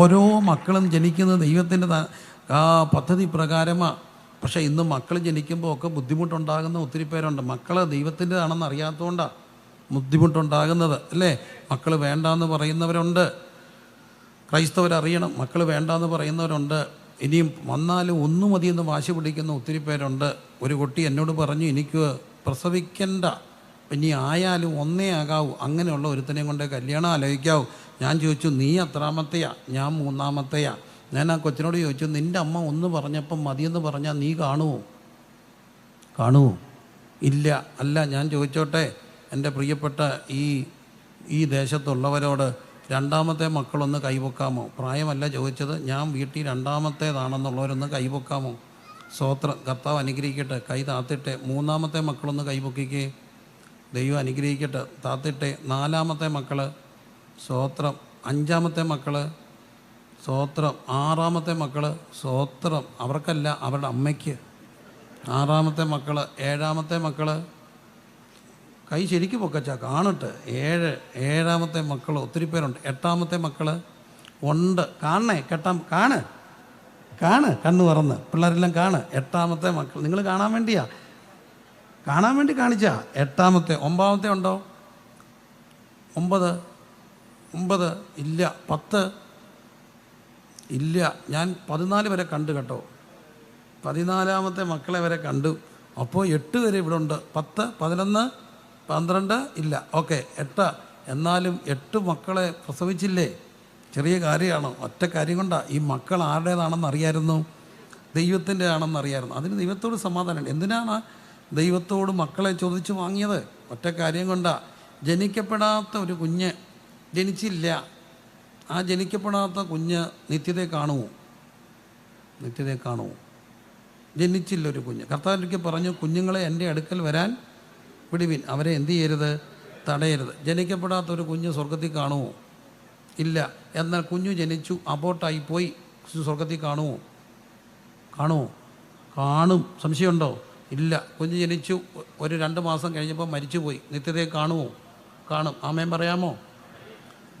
ഓരോ മക്കളും ജനിക്കുന്നത് ദൈവത്തിന്റെ പദ്ധതി പ്രകാരമാണ് പക്ഷേ ഇന്ന് മക്കൾ ജനിക്കുമ്പോൾ ഒക്കെ ബുദ്ധിമുട്ടുണ്ടാകുന്ന ഒത്തിരി പേരുണ്ട്. മക്കൾ ദൈവത്തിന്റെതാണെന്ന് അറിയാത്തതുകൊണ്ടാണ് ബുദ്ധിമുട്ടുണ്ടാകുന്നത് അല്ലേ? മക്കൾ വേണ്ടാന്ന് പറയുന്നവരുണ്ട്. ക്രൈസ്തവരറിയണം മക്കൾ വേണ്ടാന്ന് പറയുന്നവരുണ്ട്. ഇനിയും വന്നാലും ഒന്നും മതിയെന്ന് വാശി പിടിക്കുന്ന ഒത്തിരി പേരുണ്ട്. ഒരു കുട്ടി എന്നോട് പറഞ്ഞു എനിക്ക് പ്രസവിക്കണ്ട. ഇനി ആയാലും ഒന്നേ ആകാവൂ. അങ്ങനെയുള്ള ഒരുത്തനെയും കൊണ്ടേ കല്യാണം ആലോചിക്കാവൂ. ഞാൻ ചോദിച്ചു നീ എത്രാമത്തെയാ? ഞാൻ മൂന്നാമത്തെയാ. ഞാൻ ആ കൊച്ചിനോട് ചോദിച്ചു നിന്റെ അമ്മ ഒന്ന് പറഞ്ഞപ്പം മതിയെന്ന് പറഞ്ഞാൽ നീ കാണുമോ കാണുമോ ഇല്ല അല്ല ഞാൻ ചോദിച്ചോട്ടെ. എന്റെ പ്രിയപ്പെട്ട ഈ ഈ ദേശത്തുള്ളവരോട് രണ്ടാമത്തെ മക്കളൊന്ന് കൈവക്കാമോ? പ്രായമല്ല ചോദിച്ചത്. ഞാൻ വീട്ടിൽ രണ്ടാമത്തേതാണെന്നുള്ളവരൊന്ന് കൈവക്കാമോ? സ്വോത്രം കർത്താവ് അനുഗ്രഹിക്കട്ടെ. കൈ താത്തിട്ടെ. മൂന്നാമത്തെ മക്കളൊന്ന് കൈപൊക്കിക്കേ ദൈവം അനുഗ്രഹിക്കട്ടെ. താത്തിട്ടെ. നാലാമത്തെ മക്കൾ സ്വോത്രം അഞ്ചാമത്തെ മക്കൾ സ്വോത്രം ആറാമത്തെ മക്കൾ സ്വോത്രം അവർക്കല്ല അവരുടെ അമ്മയ്ക്ക്. ആറാമത്തെ മക്കൾ ഏഴാമത്തെ മക്കൾ. കൈ ശരിക്കും പൊക്കച്ച കാണട്ടെ ഏഴ് ഏഴാമത്തെ മക്കൾ ഒത്തിരി പേരുണ്ട്. എട്ടാമത്തെ മക്കൾ ഉണ്ട്. കാണണേ കെട്ടാം കാണ്. കാണ് കണ്ണ് തുറന്ന് പിള്ളേരെല്ലാം കാണ്. എട്ടാമത്തെ മക്കൾ നിങ്ങൾ കാണാൻ വേണ്ടിയാ. കാണാൻ വേണ്ടി കാണിച്ചാ. എട്ടാമത്തെ ഒമ്പാമത്തെ ഉണ്ടോ? ഒമ്പത്. ഒമ്പത് ഇല്ല പത്ത് ഇല്ല. ഞാൻ പതിനാല് വരെ കണ്ടു കേട്ടോ. പതിനാലാമത്തെ മക്കളെ വരെ കണ്ടു. അപ്പോൾ എട്ട് വരെ ഇവിടെ ഉണ്ട്. പത്ത് പതിനൊന്ന് പന്ത്രണ്ട് ഇല്ല. ഓക്കെ എട്ട്. എന്നാലും എട്ട് മക്കളെ പ്രസവിച്ചില്ലേ? ചെറിയ കാര്യമാണ്. ഒറ്റ കാര്യം കൊണ്ടാണ് ഈ മക്കൾ ആരുടേതാണെന്ന് അറിയായിരുന്നു? ദൈവത്തിന്റെ ആണെന്ന് അറിയായിരുന്നു. അതിന് ദൈവത്തോട് സമാധാനമുണ്ട്. എന്തിനാണ് ദൈവത്തോട് മക്കളെ ചോദിച്ചു വാങ്ങിയത്? ഒറ്റ കാര്യം കൊണ്ടാണ് ജനിക്കപ്പെടാത്ത ഒരു കുഞ്ഞ് ജനിച്ചില്ല. ആ ജനിക്കപ്പെടാത്ത കുഞ്ഞ് നിത്യതയെ കാണുമോ? നിത്യതയെ കാണുമോ? ജനിച്ചില്ല ഒരു കുഞ്ഞ്. കർത്താവിലേക്ക് പറഞ്ഞു കുഞ്ഞുങ്ങളെ എന്റെ അടുക്കൽ വരാൻ വിടുവിൻ. അവരെ എന്തു ചെയ്യരുത്? തടയരുത്. ജനിക്കപ്പെടാത്ത ഒരു കുഞ്ഞ് സ്വർഗത്തിൽ കാണുമോ? ഇല്ല. എന്നാൽ കുഞ്ഞു ജനിച്ചു അബോട്ടായി പോയി സ്വർഗത്തിൽ കാണുമോ? കാണുമോ? കാണും. സംശയമുണ്ടോ? ഇല്ല. കുഞ്ഞ് ജനിച്ചു ഒരു രണ്ട് മാസം കഴിഞ്ഞപ്പോൾ മരിച്ചുപോയി. നിത്യതയെ കാണുമോ? കാണും. ആമേൻ പറയാമോ?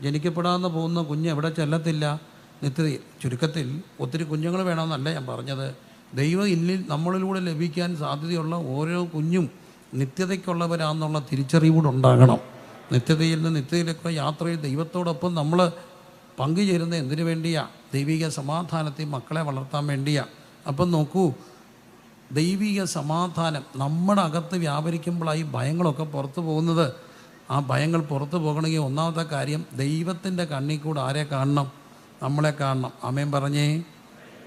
ജനിക്കപ്പെടാതെ പോകുന്ന കുഞ്ഞ് എവിടെ ചെല്ലത്തില്ല? നിത്യതയിൽ ചുരുക്കത്തിൽ ഒത്തിരി കുഞ്ഞുങ്ങൾ വേണമെന്നല്ല ഞാൻ പറഞ്ഞത്. ദൈവം ഇന്നിൽ നമ്മളിലൂടെ ലഭിക്കാൻ സാധ്യതയുള്ള ഓരോ കുഞ്ഞും നിത്യതയ്ക്കുള്ളവരാന്നുള്ള തിരിച്ചറിവൂടെ ഉണ്ടാകണം. നിത്യതയിൽ നിന്ന് നിത്യതയിലേക്ക് യാത്രയിൽ ദൈവത്തോടൊപ്പം നമ്മൾ പങ്കുചേരുന്ന എന്തിനു വേണ്ടിയാ? ദൈവിക സമാധാനത്തെ മക്കളെ വളർത്താൻ വേണ്ടിയാ. അപ്പം നോക്കൂ ദൈവിക സമാധാനം നമ്മുടെ അകത്ത് വ്യാപരിക്കുമ്പോഴായി ഭയങ്ങളൊക്കെ പുറത്തു പോകുന്നത് ആ ഭയങ്ങൾ പുറത്തു പോകണമെങ്കിൽ ഒന്നാമത്തെ കാര്യം ദൈവത്തിന്റെ കണ്ണിൽ കൂടെ ആരെ കാണണം? നമ്മളെ കാണണം. അമ്മയും പറഞ്ഞേ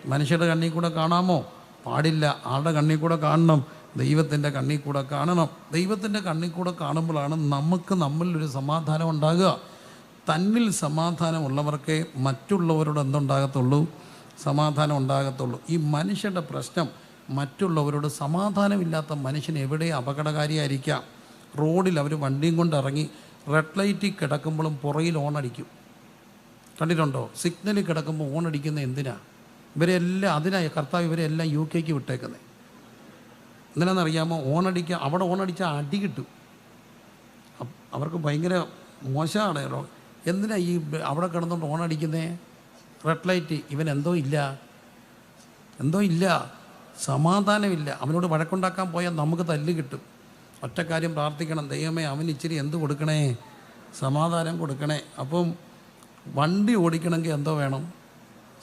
മനുഷ്യരുടെ കണ്ണിൽ കൂടെ കാണാമോ? പാടില്ല. ആളുടെ കണ്ണിൽ കൂടെ കാണണം. ദൈവത്തിന്റെ കണ്ണിൽ കൂടെ കാണണം. ദൈവത്തിന്റെ കണ്ണിൽ കൂടെ കാണുമ്പോഴാണ് നമുക്ക് നമ്മളിലൊരു സമാധാനം ഉണ്ടാകുക. തന്നിൽ സമാധാനമുള്ളവർക്കേ മറ്റുള്ളവരോട് എന്തുണ്ടാകത്തുള്ളൂ? സമാധാനം ഉണ്ടാകത്തുള്ളൂ. ഈ മനുഷ്യരുടെ പ്രശ്നം മറ്റുള്ളവരോട് സമാധാനമില്ലാത്ത മനുഷ്യൻ എവിടെ അപകടകാരിയായിരിക്കാം? റോഡിൽ അവർ വണ്ടിയും കൊണ്ട് ഇറങ്ങി റെഡ് ലൈറ്റിൽ കിടക്കുമ്പോഴും പുറയിൽ ഓണടിക്കും കണ്ടിട്ടുണ്ടോ? സിഗ്നലിൽ കിടക്കുമ്പോൾ ഓണടിക്കുന്ന എന്തിനാ? ഇവരെല്ലാം അതിനായി കർത്താവ് ഇവരെല്ലാം യു കെക്ക് വിട്ടേക്കുന്നത് എന്തിനാണെന്നറിയാമോ ഓണടിക്കുക അവിടെ ഓണടിച്ചാൽ അടി കിട്ടും. അവർക്ക് ഭയങ്കര മോശമാണ്. എന്തിനാ ഈ അവിടെ കിടന്നുകൊണ്ട് ഓണടിക്കുന്നേ റെഡ് ലൈറ്റ് ഇവൻ എന്തോ ഇല്ല. എന്തോ ഇല്ല. സമാധാനമില്ല. അവനോട് വഴക്കുണ്ടാക്കാൻ പോയാൽ നമുക്ക് തല്ല് കിട്ടും. ഒറ്റ കാര്യം പ്രാർത്ഥിക്കണം. ദൈവമേ അവൻ ഇച്ചിരി എന്ത് കൊടുക്കണേ? സമാധാനം കൊടുക്കണേ. അപ്പം വണ്ടി ഓടിക്കണമെങ്കിൽ എന്തോ വേണം?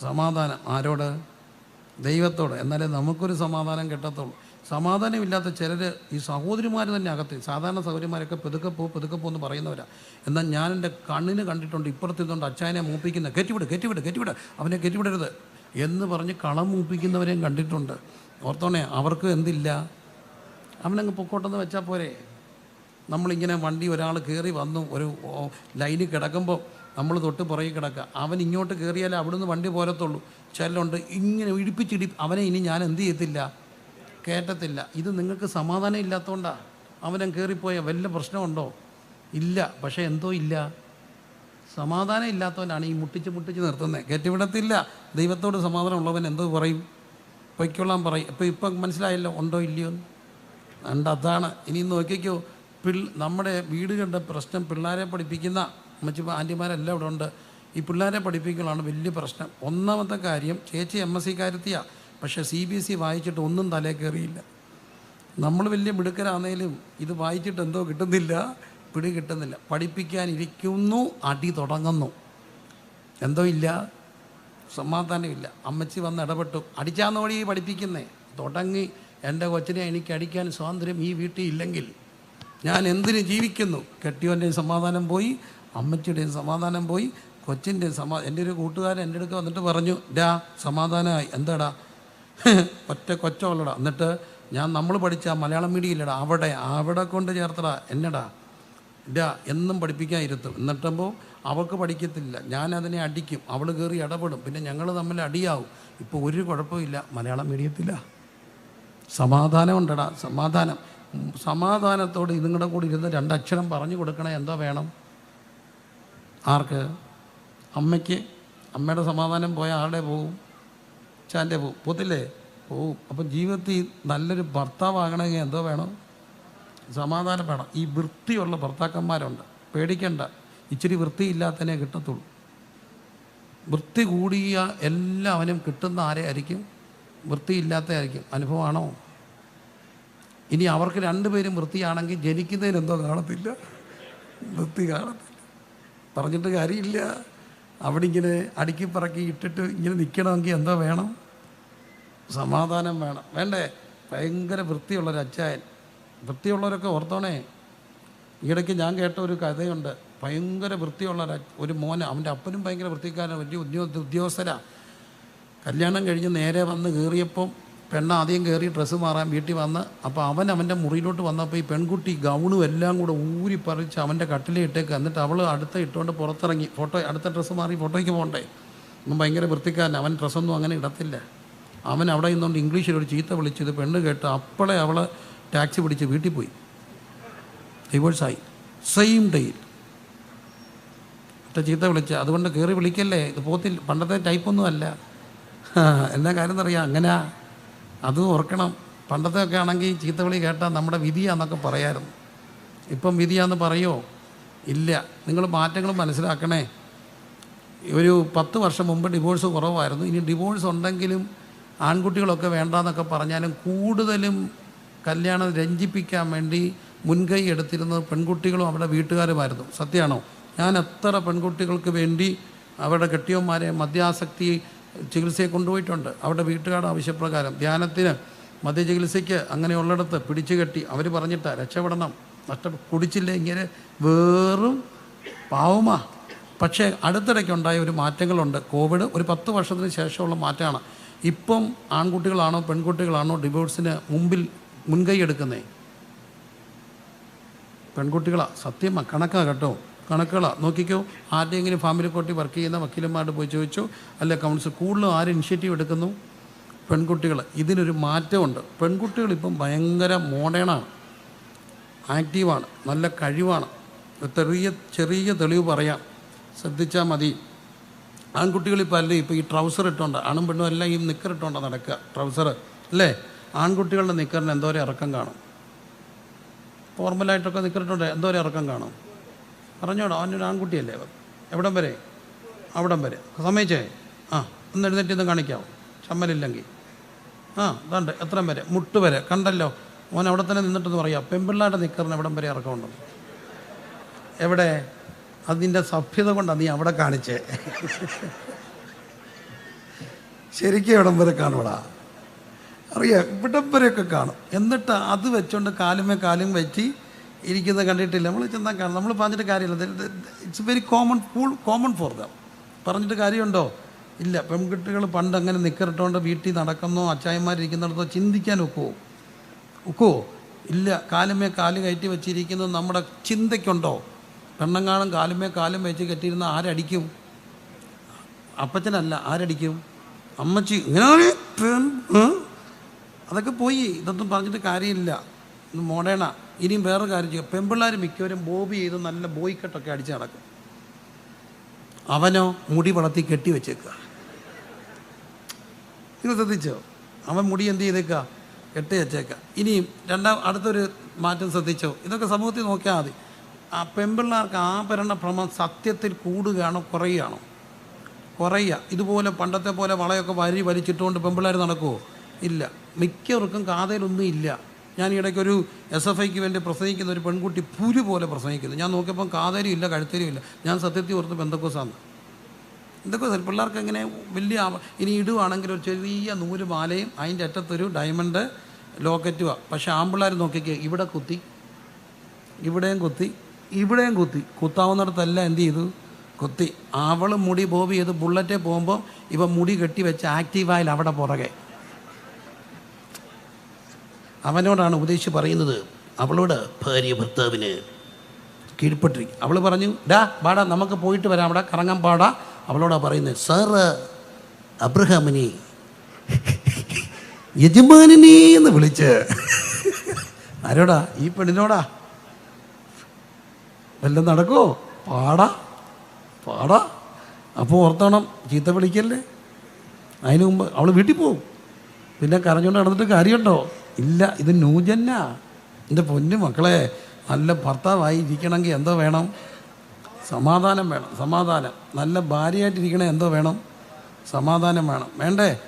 സമാധാനം. ആരോട്? ദൈവത്തോട്. എന്നാലേ നമുക്കൊരു സമാധാനം കിട്ടത്തുള്ളൂ. സമാധാനമില്ലാത്ത ചിലർ ഈ സഹോദരിമാർ തന്നെ അകത്ത്. സാധാരണ സഹോദരിമാരൊക്കെ പെതുക്കെ പോ എന്ന് പറയുന്നവരാ. എന്നാൽ ഞാൻ എന്റെ കണ്ണിന് കണ്ടിട്ടുണ്ട് ഇപ്പുറത്തിരുന്നുകൊണ്ട് അച്ചായനെ മൂപ്പിക്കുന്ന. കയറ്റിവിട് കയറ്റിവിട് കയറ്റിവിട് അവനെ കയറ്റിവിടരുത് എന്ന് പറഞ്ഞ് കളം മൂപ്പിക്കുന്നവരെയും കണ്ടിട്ടുണ്ട്. ഓർത്തോണേ അവർക്ക് എന്തില്ല? അവനങ്ങ് പൊക്കോട്ടെന്ന് വെച്ചാൽ പോരെ. നമ്മളിങ്ങനെ വണ്ടി ഒരാൾ കയറി വന്നു ഒരു ലൈനിൽ കിടക്കുമ്പോൾ നമ്മൾ തൊട്ട് പുറകെ കിടക്കുക. അവൻ ഇങ്ങോട്ട് കയറിയാലേ അവിടുന്ന് വണ്ടി പോരത്തുള്ളൂ. ചിലരുണ്ട് ഇങ്ങനെ ഇടിപ്പിച്ചിടി അവനെ ഇനി ഞാൻ എന്ത് ചെയ്യത്തില്ല? കയറ്റത്തില്ല ഇത് നിങ്ങൾക്ക് സമാധാനം ഇല്ലാത്തതുകൊണ്ടാണ് അവനും കയറിപ്പോയ വല്ല പ്രശ്നമുണ്ടോ? ഇല്ല. പക്ഷേ എന്തോ ഇല്ല. സമാധാനം ഇല്ലാത്തവനാണ് ഈ മുട്ടിച്ച് മുട്ടിച്ച് നിർത്തുന്നത് കയറ്റിവിടത്തില്ല ദൈവത്തോട് സമാധാനം ഉള്ളവൻ എന്തോ പറയും? പൊയ്ക്കൊള്ളാൻ പറയും. അപ്പോൾ ഇപ്പം മനസ്സിലായല്ലോ ഉണ്ടോ ഇല്ലയോ എന്ന് ഉണ്ട് അതാണ് ഇനി നോക്കിക്കോ പിൾ നമ്മുടെ വീട് കണ്ട പ്രശ്നം പിള്ളേരെ പഠിപ്പിക്കുന്ന അമ്മച്ചി ആന്റിമാരെല്ലാം ഇവിടെ ഉണ്ട്. ഈ പിള്ളേരെ പഠിപ്പിക്കലാണ് വലിയ പ്രശ്നം. ഒന്നാമത്തെ കാര്യം ചേച്ചി എം എസ് സി കാര്യത്തിയാണ് പക്ഷേ സി ബി എസ് ഇ വായിച്ചിട്ട് ഒന്നും തലേ കയറിയില്ല നമ്മൾ വലിയ മിടുക്കരാണേലും ഇത് വായിച്ചിട്ട് എന്തോ കിട്ടുന്നില്ല. പിടി കിട്ടുന്നില്ല. പഠിപ്പിക്കാനിരിക്കുന്നു അടി തുടങ്ങുന്നു. എന്തോ ഇല്ല. സമാധാനമില്ല. അമ്മച്ചി വന്ന് ഇടപെട്ടു. അടിച്ചാന്നോടി പഠിപ്പിക്കുന്നേ. തുടങ്ങി. എന്റെ കൊച്ചിനെ എനിക്ക് അടിക്കാൻ സ്വാതന്ത്ര്യം ഈ വീട്ടിൽ ഇല്ലെങ്കിൽ ഞാൻ എന്തിനു ജീവിക്കുന്നു? കെട്ടിയോന്റെയും സമാധാനം പോയി അമ്മച്ചിയുടെയും സമാധാനം പോയി കൊച്ചിന്റെയും സമാ എന്റെ ഒരു കൂട്ടുകാരൻ എന്റെ അടുക്ക വന്നിട്ട് പറഞ്ഞു ഡാ സമാധാനമായി. എന്താടാ? ഒറ്റ കൊച്ചുള്ളടാ എന്നിട്ട് ഞാൻ നമ്മൾ പഠിച്ച മലയാളം മീഡിയം ഇല്ലടാ അവിടെ അവിടെ കൊണ്ട് ചേർത്തടാ. എന്നടാ? ഡാ എന്നും പഠിപ്പിക്കാൻ ഇരുത്തും. എന്നിട്ടുമ്പോൾ അവൾക്ക് പഠിക്കത്തില്ല. ഞാൻ അതിനെ അടിക്കും. അവൾ കയറി ഇടപെടും. പിന്നെ ഞങ്ങൾ തമ്മിൽ അടിയാവും. ഇപ്പോൾ ഒരു കുഴപ്പമില്ല മലയാളം മീഡിയത്തില്ല സമാധാനം ഉണ്ടടാ സമാധാനം. സമാധാനത്തോടെ ഇതുങ്ങളുടെ കൂടി ഇരുന്ന് രണ്ടക്ഷരം പറഞ്ഞു കൊടുക്കണേ എന്തോ വേണം? ആർക്ക്? അമ്മയ്ക്ക്? അമ്മയുടെ സമാധാനം പോയ ആളുടെ പോവും? ചാന്റെ പോവും. പോത്തില്ലേ? പോവും. അപ്പം ജീവിതത്തിൽ നല്ലൊരു ഭർത്താവാകണമെങ്കിൽ എന്തോ വേണം? സമാധാനം വേണം ഈ വൃത്തിയുള്ള ഭർത്താക്കന്മാരുണ്ട്. പേടിക്കണ്ട. ഇച്ചിരി വൃത്തിയില്ലാത്തതിനെ കിട്ടത്തുള്ളൂ. വൃത്തി കൂടിയ എല്ലാവനും കിട്ടുന്ന ആരെ ആയിരിക്കും? വൃത്തിയില്ലാത്തതായിരിക്കും. അനുഭവമാണോ? ഇനി അവർക്ക് രണ്ടുപേരും വൃത്തിയാണെങ്കിൽ ജനിക്കുന്നതിന് എന്തോ കാണത്തില്ല. വൃത്തി കാണത്തില്ല. പറഞ്ഞിട്ട് കാര്യമില്ല. അവിടെ ഇങ്ങനെ അടുക്കി പറക്കി ഇട്ടിട്ട് ഇങ്ങനെ നിൽക്കണമെങ്കിൽ എന്തോ വേണം? സമാധാനം വേണം. വേണ്ടേ? ഭയങ്കര വൃത്തിയുള്ളൊരു അച്ചായൻ. വൃത്തിയുള്ളവരൊക്കെ ഓർത്തോണേ. ഈയിടയ്ക്ക് ഞാൻ കേട്ട ഒരു കഥയുണ്ട്. ഭയങ്കര വൃത്തിയുള്ള ഒരു മോൻ അവന്റെ അപ്പനും ഭയങ്കര വൃത്തിക്കാരൻ വലിയ ഉദ്യോഗ ഉദ്യോഗസ്ഥരാ കല്യാണം കഴിഞ്ഞ് നേരെ വന്ന് കയറിയപ്പം പെണ്ണ് ആദ്യം കയറി ഡ്രസ്സ് മാറാൻ വീട്ടിൽ വന്ന് അപ്പോൾ അവൻ അവന്റെ മുറിയിലോട്ട് വന്നപ്പോൾ ഈ പെൺകുട്ടി ഗൗണും എല്ലാം കൂടെ ഊരി പറിച്ച് അവന്റെ കട്ടിലേ ഇട്ടേക്ക്. എന്നിട്ട് അവൾ അടുത്ത ഇട്ടുകൊണ്ട് പുറത്തിറങ്ങി. ഫോട്ടോ അടുത്ത ഡ്രസ്സ് മാറി ഫോട്ടോയ്ക്ക് പോകണ്ടേ? ഒന്നും ഭയങ്കര വൃത്തിക്കാരൻ അവൻ ഡ്രസ്സൊന്നും അങ്ങനെ ഇടത്തില്ല. അവൻ അവിടെ നിന്നുകൊണ്ട് ഇംഗ്ലീഷിൽ ഒരു ചീത്ത വിളിച്ചത് പെണ്ണ് കേട്ട് അപ്പോഴേ അവൾ ടാക്സി പിടിച്ച് വീട്ടിൽ പോയി. ഡിവോഴ്സായി. സെയിം ഡേയിൽ ഒറ്റ ചീത്ത വിളിച്ച്. അതുകൊണ്ട് കയറി വിളിക്കല്ലേ? ഇത് പോത്തിൽ പണ്ടത്തെ ടൈപ്പൊന്നും അല്ല. ആ, എന്നാ കാര്യം എന്നറിയാം. അങ്ങനെ അത് ഓർക്കണം. പണ്ടത്തെ ഒക്കെ ആണെങ്കിൽ ചീത്ത വിളി കേട്ടാൽ നമ്മുടെ വിധിയാന്നൊക്കെ പറയായിരുന്നു. ഇപ്പം വിധിയാന്ന് പറയോ? ഇല്ല. നിങ്ങൾ മാറ്റങ്ങൾ മനസ്സിലാക്കണേ. ഒരു പത്ത് വർഷം മുമ്പ് ഡിവോഴ്സ് കുറവായിരുന്നു. ഇനി ഡിവോഴ്സ് ഉണ്ടെങ്കിലും ആൺകുട്ടികളൊക്കെ വേണ്ടെന്നൊക്കെ പറഞ്ഞാലും കൂടുതലും കല്യാണം രഞ്ജിപ്പിക്കാൻ വേണ്ടി മുൻകൈ എടുത്തിരുന്നത് പെൺകുട്ടികളും അവരുടെ വീട്ടുകാരുമായിരുന്നു. സത്യമാണോ? ഞാൻ എത്ര പെൺകുട്ടികൾക്ക് വേണ്ടി അവരുടെ കെട്ടിയന്മാരെ മദ്യാസക്തി ചികിത്സയെ കൊണ്ടുപോയിട്ടുണ്ട്. അവരുടെ വീട്ടുകാരുടെ ആവശ്യപ്രകാരം ധ്യാനത്തിന് മദ്യചികിത്സയ്ക്ക് അങ്ങനെയുള്ളിടത്ത് പിടിച്ചു കെട്ടി അവർ പറഞ്ഞിട്ട് രക്ഷപ്പെടണം. നഷ്ട കുടിച്ചില്ല ഇങ്ങനെ വേറും പാവമാ. പക്ഷേ അടുത്തിടയ്ക്ക് ഉണ്ടായ ഒരു മാറ്റങ്ങളുണ്ട്. കോവിഡ് ഒരു പത്ത് വർഷത്തിന് ശേഷമുള്ള മാറ്റമാണ് ഇപ്പം ആൺകുട്ടികളാണോ പെൺകുട്ടികളാണോ ഡിവോഴ്സിന് മുമ്പിൽ മുൻകൈ എടുക്കുന്നേ? പെൺകുട്ടികളാ സത്യം കണക്കാ കേട്ടോ. കണക്കുകളാ. നോക്കിക്കോ ആരുടെയെങ്കിലും ഫാമിലി കോട്ടി വർക്ക് ചെയ്യുന്ന വക്കീലന്മാരോട് പോയി ചോദിച്ചോ അല്ലെ കൗൺസിൽ കൂടുതലും ആര് ഇനിഷ്യേറ്റീവ് എടുക്കുന്നു? പെൺകുട്ടികൾ ഇതിനൊരു മാറ്റമുണ്ട്. പെൺകുട്ടികൾ ഇപ്പം ഭയങ്കര മോഡേണാണ്. ആക്റ്റീവാണ്. നല്ല കഴിവാണ്. ചെറിയ ചെറിയ തെളിവ് പറയാം. ശ്രദ്ധിച്ചാൽ മതി. ആൺകുട്ടികൾ ഇപ്പോൾ അല്ലേ ഇപ്പോൾ ഈ ട്രൗസർ ഇട്ടുകൊണ്ട് ആണും പെണ്ണും എല്ലാം ഈ നിക്കർ ഇട്ടുകൊണ്ട് നടക്കുക ട്രൗസർ അല്ലേ? ആൺകുട്ടികളുടെ നിക്കറിന് എന്തോരം ഇറക്കം കാണും? ഫോർമലായിട്ടൊക്കെ നിക്കറിട്ടുണ്ട് എന്തോരം ഇറക്കം കാണും? പറഞ്ഞോടോ അവനൊരു ആൺകുട്ടിയല്ലേ അവൻ. എവിടം വരെ? അവിടം വരെ. സമ്മതിച്ചേ ആ ഒന്ന് എഴുന്നേറ്റ് ഇന്ന് കാണിക്കാവോ? ചമ്മലില്ലെങ്കിൽ. ആ ഇതാണ്ട് എത്ര വരെ? മുട്ട് വരെ. കണ്ടല്ലോ മോൻ അവിടെ തന്നെ നിന്നിട്ടെന്ന് പറയാം. പെമ്പിള്ളാട്ട് നിക്കറിന് എവിടം വരെ ഇറക്കമുണ്ടെന്ന് എവിടെ? അതിന്റെ സഭ്യത കൊണ്ടാണ് നീ അവിടെ കാണിച്ചേ. ശരിക്കും എവിടം വരെ കാണുവടാ? അറിയാം ഇവിടം വരെയൊക്കെ കാണും. എന്നിട്ട് അത് വെച്ചുകൊണ്ട് കാലുമേ കാലും വെച്ച് ഇരിക്കുന്നത് കണ്ടിട്ടില്ല. നമ്മൾ ചെന്നാൽ കാണും. നമ്മൾ പറഞ്ഞിട്ട് കാര്യമില്ല. It's very common full common for them പറഞ്ഞിട്ട് കാര്യമുണ്ടോ? ഇല്ല. പെൺകുട്ടികൾ പണ്ട് അങ്ങനെ നിക്കറിട്ടുകൊണ്ട് വീട്ടിൽ നടക്കുന്നോ അച്ചായന്മാരിരിക്കുന്നിടത്തോ ചിന്തിക്കാൻ ഒക്കുമോ ഒക്കുമോ ഇല്ല. കാലുമേ കാൽ കയറ്റി വെച്ചിരിക്കുന്നത് നമ്മുടെ ചിന്തയ്ക്കുണ്ടോ? പെണ്ണങ്ങാളും കാലുമേ കാലും വെച്ച് കെട്ടിയിരുന്ന ആരടിക്കും? അപ്പച്ചനല്ല. ആരടിക്കും? അമ്മച്ചി. ഇങ്ങനെ അതൊക്കെ പോയി. ഇതൊന്നും പറഞ്ഞിട്ട് കാര്യമില്ല. മോഡേണ. ഇനിയും വേറെ കാര്യം ചെയ്യുക പെമ്പിള്ളാർ മിക്കവരും ബോബി ചെയ്ത് നല്ല ബോയ് കെട്ടൊക്കെ അടിച്ച് നടക്കും. അവനോ മുടി വളർത്തി കെട്ടി വെച്ചേക്കുക. നിങ്ങൾ ശ്രദ്ധിച്ചോ? അവൻ മുടി എന്ത് ചെയ്തേക്കുക കെട്ടി വെച്ചേക്കുക ഇനിയും രണ്ടാം അടുത്തൊരു മാറ്റം ശ്രദ്ധിച്ചോ? ഇതൊക്കെ സമൂഹത്തിൽ നോക്കിയാൽ മതി. ആ പെമ്പിള്ളാർക്ക് ആഭരണ ഭ്രമം സത്യത്തിൽ കൂടുകയാണോ കുറയുകയാണോ? കുറയുക. ഇതുപോലെ പണ്ടത്തെ പോലെ വളയൊക്കെ വരി വലിച്ചിട്ടുകൊണ്ട് പെമ്പിള്ളേർ നടക്കുമോ ഇല്ല. മിക്കവർക്കും കാതയിലൊന്നും ഇല്ല. ഞാൻ ഇടയ്ക്കൊരു എസ് എഫ് ഐക്ക് വേണ്ടി പ്രസംഗിക്കുന്ന ഒരു പെൺകുട്ടി പുലി പോലെ പ്രസംഗിക്കുന്നു. ഞാൻ നോക്കിയപ്പം കാതരും ഇല്ല കഴുത്തരും ഇല്ല. ഞാൻ സത്യത്തിൽ ഓർത്ത് ബന്ധക്കോസാന്ന് എന്തൊക്കെ പിള്ളേർക്ക് എങ്ങനെ വലിയ ഇനി ഇടുവാണെങ്കിൽ ഒരു ചെറിയ നൂൽ മാലയും അതിന്റെ അറ്റത്തൊരു ഡയമണ്ട് ലോക്കറ്റുമാണ് പക്ഷേ ആമ്പിള്ളേർ നോക്കിക്കേ ഇവിടെ കുത്തി ഇവിടെയും കുത്തി ഇവിടെയും കുത്തി. കുത്താവുന്നിടത്തല്ല എന്ത് ചെയ്തു? കുത്തി. അവൾ മുടി ബോബ് ചെയ്ത് ബുള്ളറ്റേ പോകുമ്പോൾ ഇവ മുടി കെട്ടി വെച്ച് ആക്റ്റീവായാലും അവിടെ പുറകെ. അവനോടാണ് ഉപദേശിച്ച് പറയുന്നത്. അവളോട് ഭാര്യ ഭർത്താവിന് കീഴ്പ്പെട്ടിരിക്കും അവൾ പറഞ്ഞു ഡാ പാടാ നമുക്ക് പോയിട്ട് വരാം അവിടെ കറങ്ങാൻ പാടാ. അവളോടാ പറയുന്നത് സാറ് അബ്രഹാമിനെ യജമാനനെ എന്ന് വിളിച്ച്. ആരോടാ? ഈ പെണ്ണിനോടാ? വല്ലതും നടക്കോ പാടാ പാടാ. അപ്പോൾ ഓർത്തോണം ചീത്ത വിളിക്കല്ലേ? അതിന് മുമ്പ് അവൾ വീട്ടിൽ പോവും. പിന്നെ കരഞ്ഞുകൊണ്ട് നടന്നിട്ട് കാര്യമുണ്ടോ? ഇല്ല ഇത് ന്യൂജന്ന എന്റെ പൊന്നു മക്കളെ നല്ല ഭർത്താവായി ഇരിക്കണമെങ്കിൽ എന്തോ വേണം? സമാധാനം വേണം സമാധാനം. നല്ല ഭാര്യയായിട്ടിരിക്കണേ എന്തോ വേണം? സമാധാനം വേണം. വേണ്ടേ?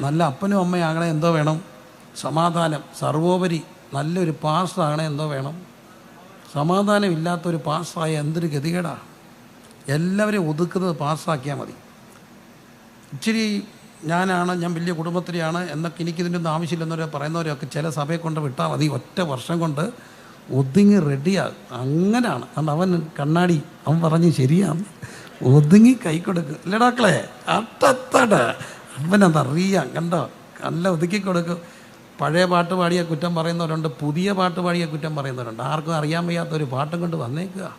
നല്ല അപ്പനും അമ്മയാകണേ എന്തോ വേണം? സമാധാനം. സർവോപരി നല്ലൊരു പാസ്റ്റാകണേ എന്തോ വേണം? സമാധാനം ഇല്ലാത്തൊരു പാസ്സായ എന്തൊരു ഗതികേടാ. എല്ലാവരെയും ഒതുക്കുന്നത് പാസ്സാക്കിയാൽ മതി. ഇച്ചിരി ഞാനാണ് ഞാൻ വലിയ കുടുംബത്തിലെയാണ് എന്നൊക്കെ എനിക്കിതിന്റെ ഒന്നും ആവശ്യമില്ലെന്നവരെ പറയുന്നവരൊക്കെ ചില സഭയെ കൊണ്ട് വിട്ടാൽ മതി. ഒറ്റ വർഷം കൊണ്ട് ഒതുങ്ങി റെഡിയാകും അങ്ങനെയാണ് അതുകൊണ്ട് അവൻ കണ്ണാടി അവൻ പറഞ്ഞ് ശരിയാണ്. ഒതുങ്ങി കൈ കൊടുക്കും. ഇല്ലടാക്കളെ അട്ടത്തട അവനതറിയാം കണ്ടോ? നല്ല ഒതുക്കി കൊടുക്കും. പഴയ പാട്ട് പാടിയ കുറ്റം പറയുന്നവരുണ്ട് പുതിയ പാട്ട് പാടിയ കുറ്റം പറയുന്നവരുണ്ട്. ആർക്കും അറിയാൻ വയ്യാത്ത ഒരു പാട്ടും കൊണ്ട് വന്നേക്കുക.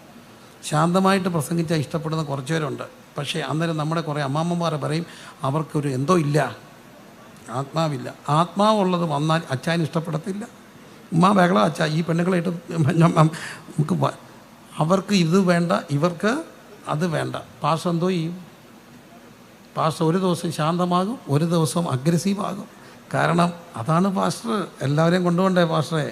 ശാന്തമായിട്ട് പ്രസംഗിച്ചാൽ ഇഷ്ടപ്പെടുന്ന കുറച്ച് പേരുണ്ട്. പക്ഷേ അന്നേരം നമ്മുടെ കുറേ അമ്മാമ്മമാരെ പറയും അവർക്കൊരു എന്തോ ഇല്ല ആത്മാവില്ല. ആത്മാവുള്ളത് വന്നാൽ അച്ചാൻ ഇഷ്ടപ്പെടത്തില്ല. ഉമ്മ ബഹളം അച്ഛ ഈ പെണ്ണുങ്ങളായിട്ട് നമുക്ക് അവർക്ക് ഇത് വേണ്ട ഇവർക്ക് അത് വേണ്ട. പാസ് എന്തോ ചെയ്യും. പാസ്റ്റർ ഒരു ദിവസം ശാന്തമാകും ഒരു ദിവസം അഗ്രസീവ് ആകും. കാരണം അതാണ് പാസ്റ്റർ എല്ലാവരെയും കൊണ്ടുപോകണ്ടേ പാസ്റ്ററെ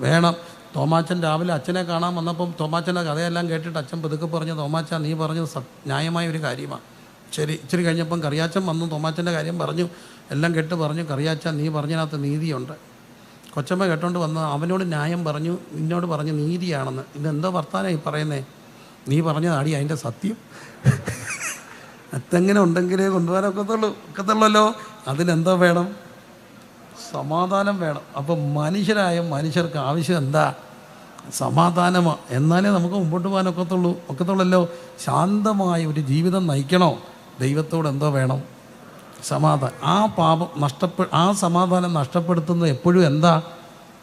വേണം. തോമാച്ചൻ രാവിലെ അച്ഛനെ കാണാൻ വന്നപ്പം തോമാച്ചന്റെ കഥയെല്ലാം കേട്ടിട്ട് അച്ഛൻ പതുക്കെ പറഞ്ഞു തോമാച്ച നീ പറഞ്ഞത് സത് ന്യായമായ ഒരു കാര്യമാണ് ശരി ഇച്ചിരി കഴിഞ്ഞപ്പം കറിയാച്ചൻ വന്നു തോമാച്ചന്റെ കാര്യം പറഞ്ഞു എല്ലാം കേട്ട് പറഞ്ഞു കറിയാച്ച നീ പറഞ്ഞതിനകത്ത് നീതിയുണ്ട്. കൊച്ചമ്മ കേട്ടോണ്ട് വന്ന് അവനോട് ന്യായം പറഞ്ഞു നിന്നോട് പറഞ്ഞു നീതിയാണെന്ന്. ഇതെന്തോ വർത്താനായി പറയുന്നേ? നീ പറഞ്ഞതാടി അതിന്റെ സത്യം. അതെങ്ങനെ ഉണ്ടെങ്കിലേ കൊണ്ടുപോകാനൊക്കത്തുള്ളൂ ഒക്കത്തുള്ളല്ലോ. അതിനെന്തോ വേണം? സമാധാനം വേണം. അപ്പം മനുഷ്യരായ മനുഷ്യർക്ക് ആവശ്യം എന്താ? സമാധാനമാണ് എന്നാലേ നമുക്ക് മുമ്പോട്ട് പോകാൻ ഒക്കത്തുള്ളൂ. ഒക്കത്തുള്ളല്ലോ. ശാന്തമായ ഒരു ജീവിതം നയിക്കണോ? ദൈവത്തോട് എന്തോ വേണം? സമാധാനം. ആ പാപം നഷ്ടപ്പെ ആ സമാധാനം നഷ്ടപ്പെടുത്തുന്നത് എപ്പോഴും എന്താ?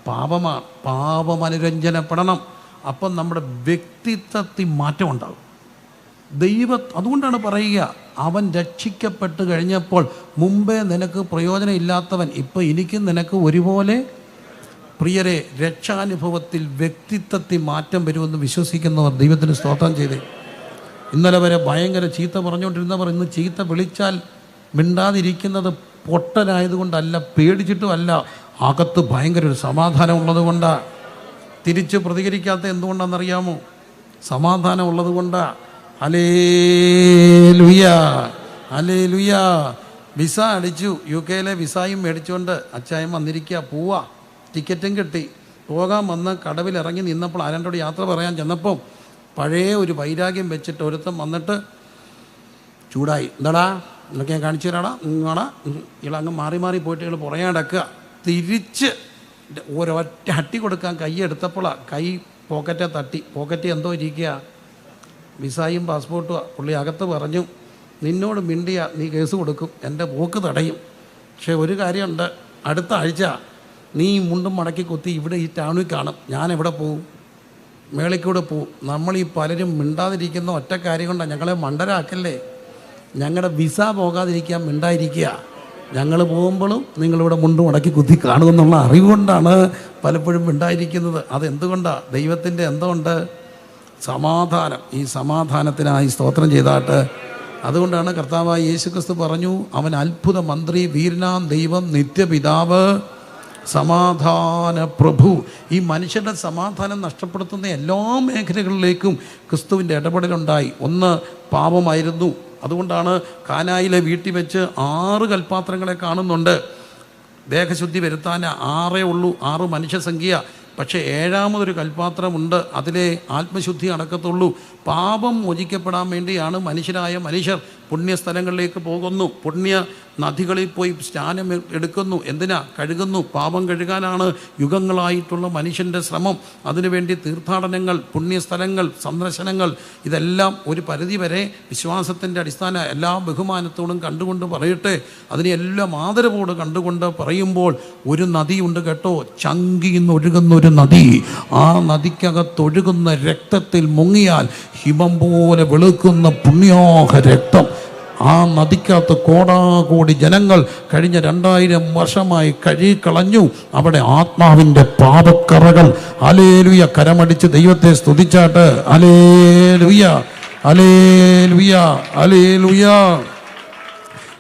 പാപമാണ് പാപമനുരഞ്ജനപ്പെടണം. അപ്പം നമ്മുടെ വ്യക്തിത്വത്തിൽ മാറ്റം ഉണ്ടാകും ദൈവ അതുകൊണ്ടാണ് പറയുക അവൻ രക്ഷിക്കപ്പെട്ട് കഴിഞ്ഞപ്പോൾ മുമ്പേ നിനക്ക് പ്രയോജനമില്ലാത്തവൻ ഇപ്പോൾ എനിക്കും നിനക്ക് ഒരുപോലെ. പ്രിയരെ രക്ഷാനുഭവത്തിൽ വ്യക്തിത്വത്തിൽ മാറ്റം വരുമെന്ന് വിശ്വസിക്കുന്നവർ ദൈവത്തിന് സ്തോത്രം ചെയ്തേ. ഇന്നലെ വരെ ഭയങ്കര ചീത്ത പറഞ്ഞുകൊണ്ടിരുന്നവർ ഇന്ന് ചീത്ത വിളിച്ചാൽ മിണ്ടാതിരിക്കുന്നത് പൊട്ടനായതുകൊണ്ടല്ല പേടിച്ചിട്ടുമല്ല. അകത്ത് ഭയങ്കര ഒരു സമാധാനം ഉള്ളതുകൊണ്ടാണ് തിരിച്ച് പ്രതികരിക്കാത്ത എന്തുകൊണ്ടാണെന്നറിയാമോ? സമാധാനം ഉള്ളത് കൊണ്ടാണ് അലേ ലുയ അലേ ലുയ വിസ അടിച്ചു. യു കെയിലെ വിസയും മേടിച്ചുകൊണ്ട് അച്ചായം വന്നിരിക്കുക. പോവാ. ടിക്കറ്റും കിട്ടി. പോകാൻ വന്ന് കടവിലിറങ്ങി നിന്നപ്പോൾ ആരാണ്ടോട് യാത്ര പറയാൻ ചെന്നപ്പം പഴയ ഒരു വൈരാഗ്യം വെച്ചിട്ട് ഒരുത്തം വന്നിട്ട് ചൂടായി. എന്താടാ? എന്നൊക്കെ ഞാൻ കാണിച്ചു തരാടാ. നിങ്ങളാ ഇളങ്ങ് മാറി മാറി പോയിട്ട് ഇയാൾ പുറകെ അടക്കുക തിരിച്ച് ഒരൊറ്റ അട്ടി കൊടുക്കാൻ കൈ എടുത്തപ്പോഴാണ് കൈ പോക്കറ്റെ തട്ടി. പോക്കറ്റ് എന്തോ ഇരിക്കുക. വിസയും പാസ്പോർട്ടും പുള്ളി അകത്ത് പറഞ്ഞു നിന്നോട് മിണ്ടിയ നീ കേസ് കൊടുക്കും. എന്റെ പോക്ക് തടയും. പക്ഷേ ഒരു കാര്യമുണ്ട്. അടുത്ത ആഴ്ച നീ മുണ്ടും മടക്കി കുത്തി ഇവിടെ ഈ ടൗണിൽ കാണും. ഞാൻ എവിടെ പോകും മേളിക്കൂടെ പോവും. നമ്മൾ ഈ പലരും മിണ്ടാതിരിക്കുന്ന ഒറ്റ കാര്യം കൊണ്ടാണ് ഞങ്ങളെ മണ്ടരാക്കല്ലേ? ഞങ്ങളുടെ വിസ പോകാതിരിക്കാൻ മിണ്ടായിരിക്കുക. ഞങ്ങൾ പോകുമ്പോഴും നിങ്ങളിവിടെ മുണ്ട് മടക്കി കുത്തി കാണുമെന്നുള്ള അറിവുകൊണ്ടാണ് പലപ്പോഴും മിണ്ടായിരിക്കുന്നത്. അതെന്തുകൊണ്ടാണ് ദൈവത്തിന്റെ എന്തുകൊണ്ട് സമാധാനം. ഈ സമാധാനത്തിനായി സ്തോത്രം ചെയ്താട്ട് അതുകൊണ്ടാണ് കർത്താവായ യേശുക്രിസ്തു പറഞ്ഞു അവൻ അത്ഭുത മന്ത്രി വീരനാം ദൈവം നിത്യപിതാവ് സമാധാന പ്രഭു ഈ മനുഷ്യരുടെ സമാധാനം നഷ്ടപ്പെടുത്തുന്ന എല്ലാ മേഖലകളിലേക്കും ക്രിസ്തുവിന്റെ ഇടപെടലുണ്ടായി. ഒന്ന് പാപമായിരുന്നു. അതുകൊണ്ടാണ് കാനായിലെ വീട്ടിൽ വെച്ച് ആറ് കൽപ്പാത്രങ്ങളെ കാണുന്നുണ്ട്. ദേഹശുദ്ധി വരുത്താൻ ആറേ ഉള്ളൂ. ആറ് മനുഷ്യസംഖ്യ. പക്ഷേ ഏഴാമതൊരു കൽപ്പാത്രമുണ്ട് അതിലെ ആത്മശുദ്ധി അടക്കത്തുള്ളൂ. പാപം മോചിക്കപ്പെടാൻ വേണ്ടിയാണ് മനുഷ്യരായ മനുഷ്യർ പുണ്യസ്ഥലങ്ങളിലേക്ക് പോകുന്നു. പുണ്യ നദികളിൽ പോയി സ്നാനം എടുക്കുന്നു. എന്തിനാ? കഴുകുന്നു. പാപം കഴുകാനാണ് യുഗങ്ങളായിട്ടുള്ള മനുഷ്യന്റെ ശ്രമം. അതിനുവേണ്ടി തീർത്ഥാടനങ്ങൾ പുണ്യസ്ഥലങ്ങൾ സന്ദർശനങ്ങൾ ഇതെല്ലാം ഒരു പരിധിവരെ വിശ്വാസത്തിന്റെ അടിസ്ഥാന എല്ലാ ബഹുമാനത്തോടും കണ്ടുകൊണ്ട് പറയട്ടെ. അതിനെല്ലാം ആദരവോട് കണ്ടുകൊണ്ട് പറയുമ്പോൾ ഒരു നദിയുണ്ട് കേട്ടോ. ചങ്കിന്ന് ഒഴുകുന്ന ഒരു നദി. ആ നദിക്കകത്തൊഴുകുന്ന രക്തത്തിൽ മുങ്ങിയാൽ ഹിമം പോലെ വെളുക്കുന്ന പുണ്യോഹ രക്തം. ആ നദിക്കകത്ത് കോടാകോടി ജനങ്ങൾ കഴിഞ്ഞ രണ്ടായിരം വർഷമായി കഴുകിക്കളഞ്ഞു അവിടെ ആത്മാവിന്റെ പാപക്കറകൾ. അലേലുയ കരമടിച്ച് ദൈവത്തെ സ്തുതിച്ചാട്ട്. അലേലുയ അലേലുയ അലേലുയ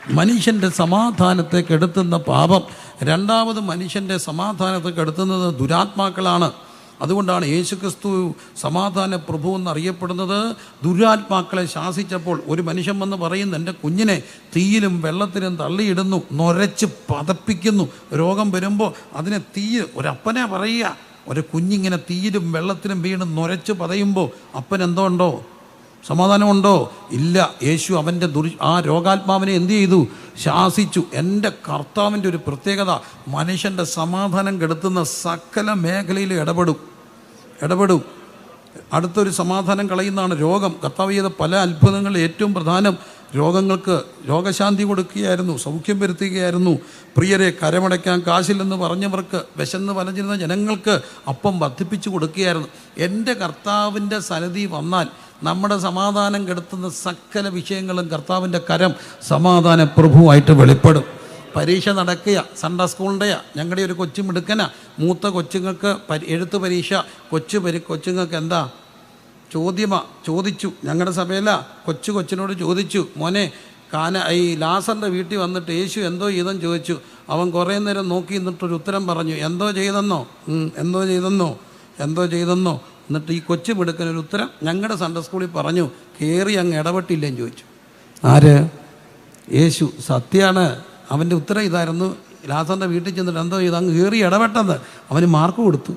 മനുഷ്യന്റെ സമാധാനത്തെ കെടുത്തുന്ന പാപം. രണ്ടാമത് മനുഷ്യന്റെ സമാധാനത്തെ കെടുത്തുന്നത് ദുരാത്മാക്കളാണ്. അതുകൊണ്ടാണ് യേശുക്രിസ്തു സമാധാന പ്രഭു എന്നറിയപ്പെടുന്നത് ദുരാത്മാക്കളെ ശാസിച്ചപ്പോൾ ഒരു മനുഷ്യൻ വന്ന് പറയുന്നു എന്റെ കുഞ്ഞിനെ തീയിലും വെള്ളത്തിലും തള്ളിയിടുന്നു നൊരച്ച് പതപ്പിക്കുന്നു. രോഗം വരുമ്പോൾ അതിനെ തീ ഒരപ്പനെ പറയുക. ഒരു കുഞ്ഞിങ്ങനെ തീയിലും വെള്ളത്തിലും വീണ് നൊരച്ച് പതയുമ്പോൾ അപ്പൻ എന്തോ ഉണ്ടോ? സമാധാനമുണ്ടോ? ഇല്ല. യേശു അവന്റെ ദുർ ആ രോഗാത്മാവിനെ എന്തു ചെയ്തു? ശാസിച്ചു. എന്റെ കർത്താവിന്റെ ഒരു പ്രത്യേകത മനുഷ്യന്റെ സമാധാനം കെടുത്തുന്ന സകല മേഖലയിൽ ഇടപെടും. ഇടപെടും. അടുത്തൊരു സമാധാനം കളയുന്നതാണ് രോഗം. കർത്താവ് ചെയ്ത പല അത്ഭുതങ്ങളിൽ ഏറ്റവും പ്രധാനം രോഗങ്ങൾക്ക് രോഗശാന്തി കൊടുക്കുകയായിരുന്നു സൗഖ്യം വരുത്തുകയായിരുന്നു. പ്രിയരെ കരമടയ്ക്കാൻ കാശില്ലെന്ന് പറഞ്ഞവർക്ക് വിശന്ന് വലഞ്ഞിരുന്ന ജനങ്ങൾക്ക് അപ്പം വർദ്ധിപ്പിച്ചു കൊടുക്കുകയായിരുന്നു. എന്റെ കർത്താവിന്റെ സന്നിധി വന്നാൽ നമ്മുടെ സമാധാനം കെടുത്തുന്ന സകല വിഷയങ്ങളും കർത്താവിന്റെ കരം സമാധാന പ്രഭുവായിട്ട് വെളിപ്പെടും. പരീക്ഷ നടക്കുക സൺഡേ സ്കൂളിന്റെയാ ഞങ്ങളുടെ ഒരു കൊച്ചു മിടുക്കനാ. മൂത്ത കൊച്ചുങ്ങൾക്ക് പരി എഴുത്ത് പരീക്ഷ. കൊച്ചു പരി കൊച്ചുങ്ങൾക്ക് എന്താ? ചോദ്യമാ. ചോദിച്ചു. ഞങ്ങളുടെ സഭയില. കൊച്ചു കൊച്ചിനോട് ചോദിച്ചു. മോനെ കാന ഈ ലാസറിന്റെ വീട്ടിൽ വന്നിട്ട് യേശു എന്തോ ചെയ്തെന്ന് ചോദിച്ചു. അവൻ കുറേ നേരം നോക്കി നിന്നിട്ടൊരു ഉത്തരം പറഞ്ഞു എന്തോ ചെയ്തെന്നോ? എന്തോ ചെയ്തെന്നോ? എന്തോ ചെയ്തെന്നോ? എന്നിട്ട് ഈ കൊച്ചു മിടുക്കനൊരു ഉത്തരം ഞങ്ങളുടെ സൺഡേ സ്കൂളിൽ പറഞ്ഞു കയറി അങ്ങ് ഇടപെട്ടില്ലെന്ന് ചോദിച്ചു. ആര്? യേശു. സത്യമാണ് അവന്റെ ഉത്തരം ഇതായിരുന്നു. ലാസറിന്റെ വീട്ടിൽ ചെന്നിട്ട് എന്തോ ചെയ്തു? അങ്ങ് കയറി ഇടപെട്ടെന്ന്. അവന് മാർക്ക് കൊടുത്തു.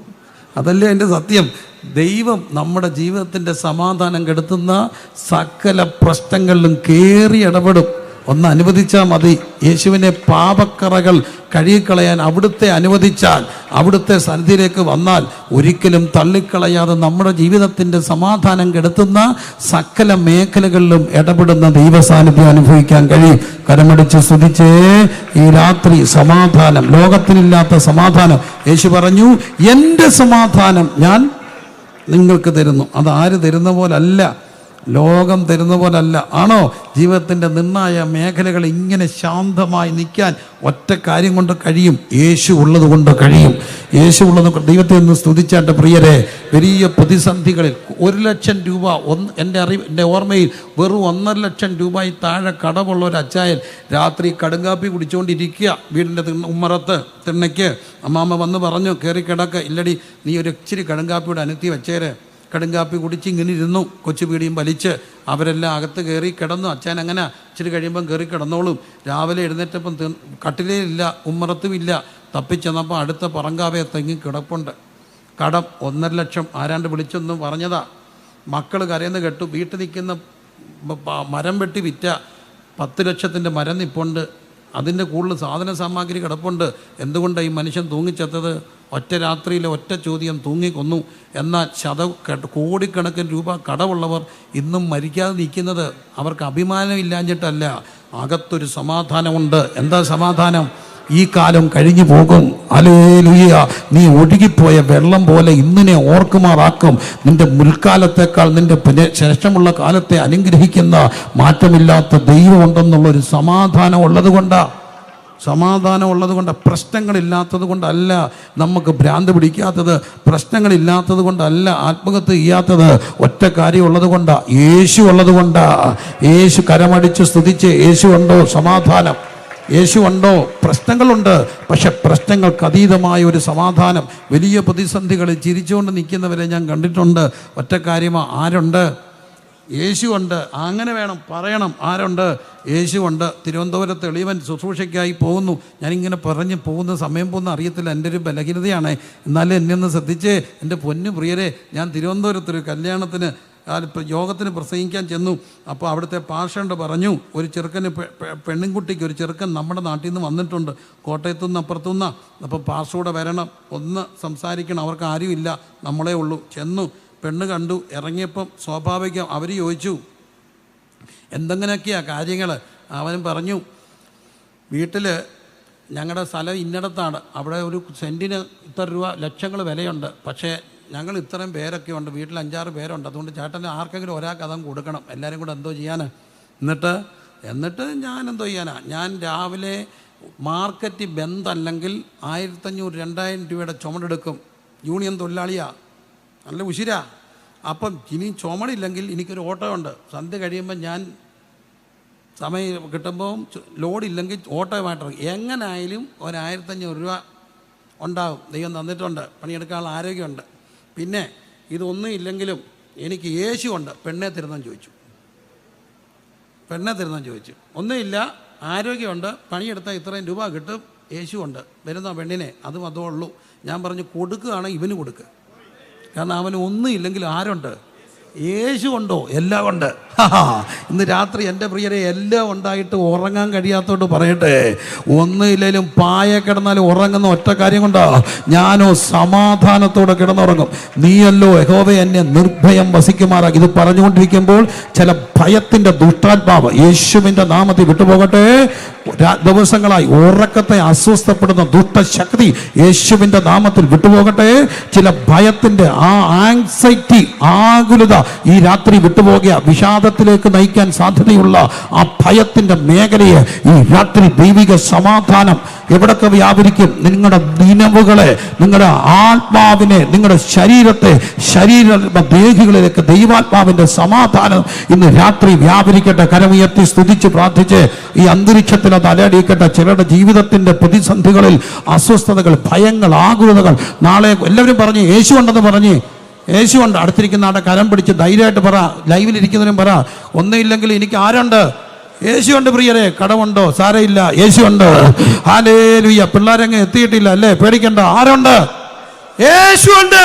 അതല്ലേ എന്റെ സത്യം? ദൈവം നമ്മുടെ ജീവിതത്തിന്റെ സമാധാനം കെടുത്തുന്ന സകല പ്രശ്നങ്ങളിലും കയറി ഇടപെടും. ഒന്ന് അനുവദിച്ചാൽ മതി. യേശുവിനെ പാപക്കറകൾ കഴുകിക്കളയാൻ അവിടുത്തെ അനുവദിച്ചാൽ അവിടുത്തെ സന്നിധിയിലേക്ക് വന്നാൽ ഒരിക്കലും തള്ളിക്കളയാതെ നമ്മുടെ ജീവിതത്തിന്റെ സമാധാനം കെടുത്തുന്ന സകല മേഖലകളിലും ഇടപെടുന്ന ദൈവസാന്നിധ്യം അനുഭവിക്കാൻ കഴിയും. കരമടിച്ച് സ്തുതിച്ചേ. ഈ രാത്രി സമാധാനം ലോകത്തിനില്ലാത്ത സമാധാനം. യേശു പറഞ്ഞു എന്റെ സമാധാനം ഞാൻ നിങ്ങൾക്ക് തരുന്നു. അത് ആര് തരുന്ന പോലല്ല. ലോകം തരുന്ന പോലല്ല ആണോ? ജീവിതത്തിന്റെ നിർണായ മേഖലകൾ ഇങ്ങനെ ശാന്തമായി നിൽക്കാൻ ഒറ്റ കാര്യം കൊണ്ട് കഴിയും. യേശു ഉള്ളത് കൊണ്ട് കഴിയും. യേശു ഉള്ളത് ദൈവത്തെ ഒന്ന് സ്തുതിച്ചാന്റെ പ്രിയരെ. വലിയ പ്രതിസന്ധികളിൽ ഒരു ലക്ഷം രൂപ ഒന്ന് എന്റെ അറിവ് എന്റെ ഓർമ്മയിൽ വെറും ഒന്നര ലക്ഷം രൂപയിൽ താഴെ കടമുള്ള ഒരു അച്ചായൻ രാത്രി കടുങ്കാപ്പി കുടിച്ചുകൊണ്ടിരിക്കുക വീടിന്റെ ഉമ്മറത്ത് തിണ്ണയ്ക്ക് അമ്മാമ്മ വന്ന് പറഞ്ഞു കയറി കിടക്ക. ഇല്ലടി നീ ഒരു ഇച്ചിരി കടുങ്കാപ്പിയുടെ അനുത്തി വെച്ചേര്. കടുങ്കാപ്പി കുടിച്ച് ഇങ്ങനെ ഇരുന്നു. കൊച്ചു പീടിയും വലിച്ച് അവരെല്ലാം അകത്ത് കയറി കിടന്നു. അച്ഛൻ അങ്ങനെ ഇച്ചിരി കഴിയുമ്പം കയറി കിടന്നോളും. രാവിലെ എഴുന്നേറ്റപ്പം തി കട്ടിലേലില്ല ഉമ്മറത്തുമില്ല. തപ്പിച്ചെന്നപ്പോൾ അടുത്ത പറങ്കാവയെ തെങ്ങി കിടപ്പുണ്ട്. കടം ഒന്നര ലക്ഷം. ആരാണ്ട് വിളിച്ചൊന്നും പറഞ്ഞതാ. മക്കൾ കരയെന്ന് കെട്ടു. വീട്ടിൽ നിൽക്കുന്ന മരം വെട്ടി വിറ്റ പത്ത് ലക്ഷത്തിന്റെ മരം നിപ്പുണ്ട്. അതിന്റെ കൂടുതൽ സാധന സാമഗ്രി കിടപ്പുണ്ട്. എന്തുകൊണ്ടാണ് ഈ മനുഷ്യൻ തൂങ്ങിച്ചത്തത്? ഒറ്റ രാത്രിയിലെ ഒറ്റ ചോദ്യം തൂങ്ങിക്കൊന്നു. എന്നാൽ ശത കോടിക്കണക്കിന് രൂപ കടമുള്ളവർ ഇന്നും മരിക്കാതെ നിൽക്കുന്നത് അവർക്ക് അഭിമാനമില്ലാഞ്ഞിട്ടല്ല. അകത്തൊരു സമാധാനമുണ്ട്. എന്താ സമാധാനം? ഈ കാലം കഴിഞ്ഞു പോകും. അലേലുയ നീ ഒഴുകിപ്പോയ വെള്ളം പോലെ ഇന്നിനെ ഓർക്കുമാറാക്കും. നിന്റെ മുൽക്കാലത്തേക്കാൾ നിന്റെ ശേഷമുള്ള കാലത്തെ അനുഗ്രഹിക്കുന്ന മാറ്റമില്ലാത്ത ദൈവമുണ്ടെന്നുള്ളൊരു സമാധാനം ഉള്ളത് കൊണ്ടാണ് സമാധാനം ഉള്ളത് കൊണ്ട് പ്രശ്നങ്ങളില്ലാത്തത് കൊണ്ടല്ല നമുക്ക് ഭ്രാന്ത് പിടിക്കാത്തത് പ്രശ്നങ്ങളില്ലാത്തത് കൊണ്ടല്ല ആത്മഹത്യ ചെയ്യാത്തത്. ഒറ്റ കാര്യം ഉള്ളത് കൊണ്ടാ യേശു ഉള്ളത് കൊണ്ടാ യേശു കരമടിച്ച് സ്തുതിച്ച് യേശു ഉണ്ടോ സമാധാനം? യേശു ഉണ്ടോ പ്രശ്നങ്ങളുണ്ട് പക്ഷെ പ്രശ്നങ്ങൾക്ക് അതീതമായ ഒരു സമാധാനം. വലിയ പ്രതിസന്ധികളിൽ ചിരിച്ചുകൊണ്ട് നിൽക്കുന്നവരെ ഞാൻ കണ്ടിട്ടുണ്ട്. ഒറ്റ കാര്യമാ ആരുണ്ട്? യേശുവുണ്ട്. അങ്ങനെ വേണം പറയണം. ആരുണ്ട്? യേശുണ്ട് തിരുവനന്തപുരത്ത് എളിയവൻ ശുശ്രൂഷയ്ക്കായി പോകുന്നു. ഞാനിങ്ങനെ പറഞ്ഞ് പോകുന്ന സമയം പോകുന്ന അറിയത്തില്ല. എന്റെ ഒരു ബലഹീനതയാണ്. എന്നാലും എന്നെ ഒന്ന് ശ്രദ്ധിച്ച്. എന്റെ പൊന്നു പ്രിയരെ ഞാൻ തിരുവനന്തപുരത്തൊരു കല്യാണത്തിന് യോഗത്തിന് പ്രസംഗിക്കാൻ ചെന്നു. അപ്പോൾ അവിടുത്തെ പാഷണ്ട് പറഞ്ഞു ഒരു ചെറുക്കന് പെണ്ണുംകുട്ടിക്ക് ഒരു ചെറുക്കൻ നമ്മുടെ നാട്ടിൽ നിന്ന് വന്നിട്ടുണ്ട്. കോട്ടയത്തു നിന്ന് അപ്പുറത്തുനിന്ന്. അപ്പോൾ പാഷോടെ വരണം. ഒന്ന് സംസാരിക്കണം. അവർക്ക് ആരുമില്ല. നമ്മളേ ഉള്ളൂ. ചെന്നു. പെണ്ണ് കണ്ടു ഇറങ്ങിയപ്പം സ്വാഭാവികം അവർ ചോദിച്ചു എന്തെങ്ങനെയൊക്കെയാണ് കാര്യങ്ങൾ അവനും പറഞ്ഞു വീട്ടിൽ ഞങ്ങളുടെ സ്ഥലം ഇന്നിടത്താണ്. അവിടെ ഒരു സെന്റിന് ഇത്ര രൂപ ലക്ഷങ്ങൾ വിലയുണ്ട്. പക്ഷേ ഞങ്ങൾ ഇത്രയും പേരൊക്കെ ഉണ്ട്. വീട്ടിൽ അഞ്ചാറ് പേരുണ്ട്. അതുകൊണ്ട് ചേട്ടന് ആർക്കെങ്കിലും ഒരാൾക്ക് അതങ്ങ് കൊടുക്കണം. എല്ലാവരും കൂടെ എന്തോ ചെയ്യാൻ എന്നിട്ട് എന്നിട്ട് ഞാൻ എന്തോ ചെയ്യാനാ? ഞാൻ രാവിലെ മാർക്കറ്റ് ബന്ധല്ലെങ്കിൽ ആയിരത്തഞ്ഞൂറ് രണ്ടായിരം രൂപയുടെ ചുമടെടുക്കും. യൂണിയൻ തൊഴിലാളിയാ. നല്ല ഉശിരാ. അപ്പം ഇനി ചുമടില്ലെങ്കിൽ എനിക്കൊരു ഓട്ടോ ഉണ്ട് സന്ധ്യ കഴിയുമ്പോൾ ഞാൻ സമയം കിട്ടുമ്പോൾ ലോഡില്ലെങ്കിൽ ഓട്ടോമായിട്ട് ഇറങ്ങും എങ്ങനായാലും ഒരായിരത്തഞ്ഞൂറ് രൂപ ഉണ്ടാവും. ദൈവം തന്നിട്ടുണ്ട്. പണിയെടുക്കാനുള്ള ആരോഗ്യമുണ്ട്. പിന്നെ ഇതൊന്നും ഇല്ലെങ്കിലും എനിക്ക് യേശു ഉണ്ട് പെണ്ണെ തരുന്നെന്ന് ചോദിച്ചു. പെണ്ണെ തരുന്നെന്ന് ചോദിച്ചു. ഒന്നുമില്ല. ആരോഗ്യമുണ്ട്. പണിയെടുത്താൽ ഇത്രയും രൂപ കിട്ടും. യേശു യേശുണ്ട് വരുന്ന പെണ്ണിനെ. അതും അതേ ഉള്ളൂ. ഞാൻ പറഞ്ഞു കൊടുക്കുകയാണെങ്കിൽ ഇവന് കൊടുക്കുക കാരണം അവന് ഒന്നും ഇല്ലെങ്കിൽ ആരുണ്ട്? യേശു ഉണ്ടോ എല്ലാം ഉണ്ട്. ഇന്ന് രാത്രി എന്റെ പ്രിയരെ എല്ലാം ഉണ്ടായിട്ട് ഉറങ്ങാൻ കഴിയാത്തോണ്ട് പറയട്ടെ. ഒന്നുമില്ലെങ്കിലും പായ കിടന്നാലും ഉറങ്ങുന്ന ഒറ്റ കാര്യം കൊണ്ടാ ഞാനോ സമാധാനത്തോടെ കിടന്നുറങ്ങും. നീയല്ലോ യഹോവ എന്നെ നിർഭയം വസിക്കുമാറാക്കി. ഇത് പറഞ്ഞുകൊണ്ടിരിക്കുമ്പോൾ ചില ഭയത്തിന്റെ ദുഷ്ടാത്മാവ് യേശുവിന്റെ നാമത്തിൽ വിട്ടുപോകട്ടെ. ദിവസങ്ങളായി ഉറക്കത്തെ അസ്വസ്ഥപ്പെടുന്ന ദുഷ്ടശക്തി യേശുവിന്റെ നാമത്തിൽ വിട്ടുപോകട്ടെ. ചില ഭയത്തിന്റെ ആ ആങ്സൈറ്റി ആകുലത ഈ രാത്രി വിട്ടുപോകുക വിഷാദത്തിലേക്ക് നയിക്കാൻ സാധ്യതയുള്ള ആ ഭയത്തിന്റെ മേഖലയെ ഈ രാത്രി ദൈവിക സമാധാനം എവിടൊക്കെ വ്യാപരിക്കും? നിങ്ങളുടെ നിലവുകളെ നിങ്ങളുടെ ആത്മാവിനെ നിങ്ങളുടെ ശരീരത്തെ ശരീര ദേഹികളിലേക്ക് ദൈവാത്മാവിന്റെ സമാധാനം ഇന്ന് രാത്രി വ്യാപരിക്കട്ടെ. കരമുയർത്തി സ്തുതിച്ച് പ്രാർത്ഥിച്ച് ഈ അന്തരീക്ഷത്തിൽ അത് അലടിയിക്കട്ടെ ചിലരുടെ ജീവിതത്തിന്റെ പ്രതിസന്ധികളിൽ അസ്വസ്ഥതകൾ ഭയങ്ങൾ ആകുലതകൾ നാളെ എല്ലാവരും പറഞ്ഞ് യേശു ഉണ്ടെന്ന് പറഞ്ഞ് യേശു ഉണ്ട് അടുത്തിരിക്കുന്ന ആടെ കരം പിടിച്ച് ധൈര്യമായിട്ട് പറ ലൈവിലിരിക്കുന്നവരും പറ ഒന്നുമില്ലെങ്കിൽ എനിക്ക് ആരുണ്ട്? യേശു ഉണ്ട് പ്രിയരെ കടമുണ്ടോ? സാരയില്ല യേശു ഉണ്ട് ഹാലേ ലുയ്യ പിള്ളേരങ്ങ് എത്തിയിട്ടില്ല അല്ലേ? പേടിക്കണ്ട ആരുണ്ട്? യേശു ഉണ്ട്